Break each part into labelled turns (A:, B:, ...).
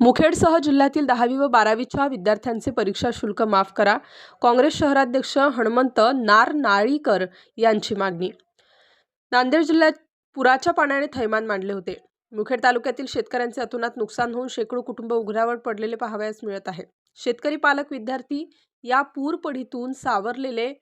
A: मुखेडसह जिल्ह्यातील दहावी व बारावीच्या विद्यार्थ्यांचे परीक्षा शुल्क माफ करा. काँग्रेस शहराध्यक्ष हणमंत नारनाळीकर यांची मागणी. नांदेड जिल्ह्यात पुराच्या पाण्याने थैमान मांडले होते. मुखेड तालुक्यातील शेतकऱ्यांचे अतोनात नुकसान होऊन शेकडो कुटुंब उघड्यावर पडलेले पाहावयास मिळत आहे. शेतकरी पालक विद्यार्थी या पूरपडीतून सावरलेले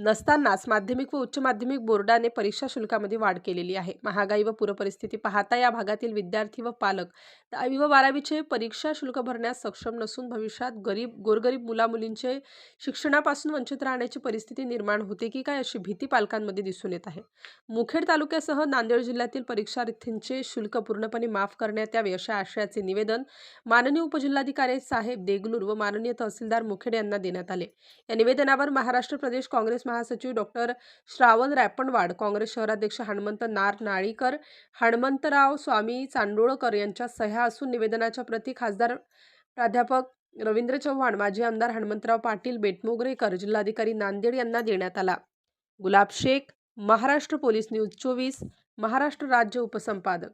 A: नसतानाच माध्यमिक व उच्च माध्यमिक बोर्डाने परीक्षा शुल्कामध्ये वाढ केलेली आहे. महागाई व पूरपरिस्थिती पाहता या भागातील विद्यार्थी व पालक दहावी व बारावीचे परीक्षा शुल्क भरण्यास सक्षम नसून भविष्यात गरीब गोरगरीब मुलामुलींचे शिक्षणापासून वंचित राहण्याची परिस्थिती निर्माण होते की काय अशी भीती पालकांमध्ये दिसून येत आहे. मुखेड तालुक्यासह नांदेड जिल्ह्यातील परीक्षार्थींचे शुल्क पूर्णपणे माफ करण्यात यावे अशा आशयाचे निवेदन माननीय उपजिल्हाधिकारी साहेब देगलूर व माननीय तहसीलदार मुखेड यांना देण्यात आले. या निवेदनावर महाराष्ट्र प्रदेश काँग्रेस महासचिव डॉक्टर श्रावण रॅपणवाड काँग्रेस शहराध्यक्ष हणमंत नार नाळीकर हणमंतराव स्वामी चांडोळकर यांच्या सह्या असून निवेदनाच्या प्रती खासदार प्राध्यापक रवींद्र चव्हाण माजी आमदार हणमंतराव पाटील बेटमोगरेकर जिल्हाधिकारी नांदेड यांना देण्यात आला. गुलाब शेख महाराष्ट्र पोलीस न्यूज चोवीस महाराष्ट्र राज्य उपसंपादक.